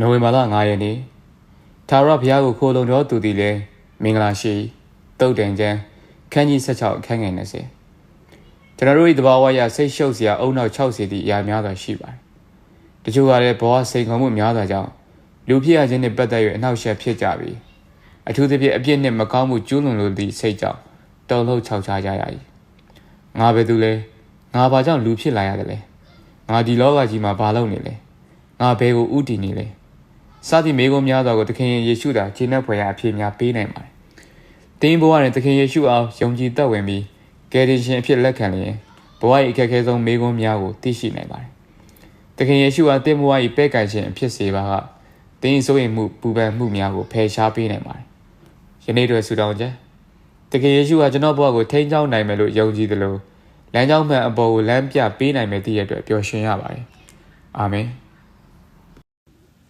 နိုဝင်ဘာလ9ရက်နေ့သာရဘုရားကိုခိုးလုံတော်သူသည်လည်းမင်္ဂလာရှိတုတ်တန်ကျန်းခန်းကြီး16အခန်းငယ်20ကျွန်တော်တို့၏တဘာဝရစိတ်ရှုပ်စရာအုံနောက်60သည့်အရာများစွာရှိပါတယ်။တချို့ကလည်းဘဝစိန်ခေါ်မှုများစွာကြောင့်လူဖြစ်ရခြင်းနှင့်ပတ်သက်၍အနှောက်အယှက်ဖြစ်ကြပြီးအထူးသဖြင့်အပြစ်နှင့်မကောင်းမှုကျူးလွန်လိုသည့်စိတ်ကြောင့်တုန်လှုပ်ခြောက်ခြားကြရ၏။ငါပဲသူလဲငါဘာကြောင့်လူဖြစ်လာရတယ်လဲ။ငါဒီလောကကြီးမှာဘာလုပ်နေလဲ။ငါဘယ်ကိုဥတည်နေလဲ။ စသည့်မိဂုံးများစွာကိုသခင်ယေရှုသာခြေနှက်ဖွယ်ရာအဖြစ်များပေးနိုင်ပါတယ်။တင်းဘဝနဲ့သခင်ယေရှုအားယုံကြည်သက်ဝင်ပြီးကယ်တင်ရှင်အဖြစ်လက်ခံလျင်ဘဝ၏အခက်အခဲဆုံးမိဂုံးများကိုသိရှိနိုင်ပါတယ်။သခင်ယေရှုအားတင်းဘဝ၏ပဲ့ကန်ခြင်းအဖြစ်စေပါကတင်း၏စိုးရိမ်မှုပူပန်မှုများကိုဖယ်ရှားပေးနိုင်ပါတယ်။ယနေ့အတွက်ဆုတောင်းချက်တကယ်ယေရှုဟာကျွန်တော်ဘဝကိုထိန်းချောင်းနိုင်မယ်လို့ယုံကြည်သလိုလမ်းကြောင်းမှန်အပေါ်ကိုလမ်းပြပေးနိုင်မယ်တည်ရတဲ့အတွက်ပျော်ရွှင်ရပါတယ်အာမင်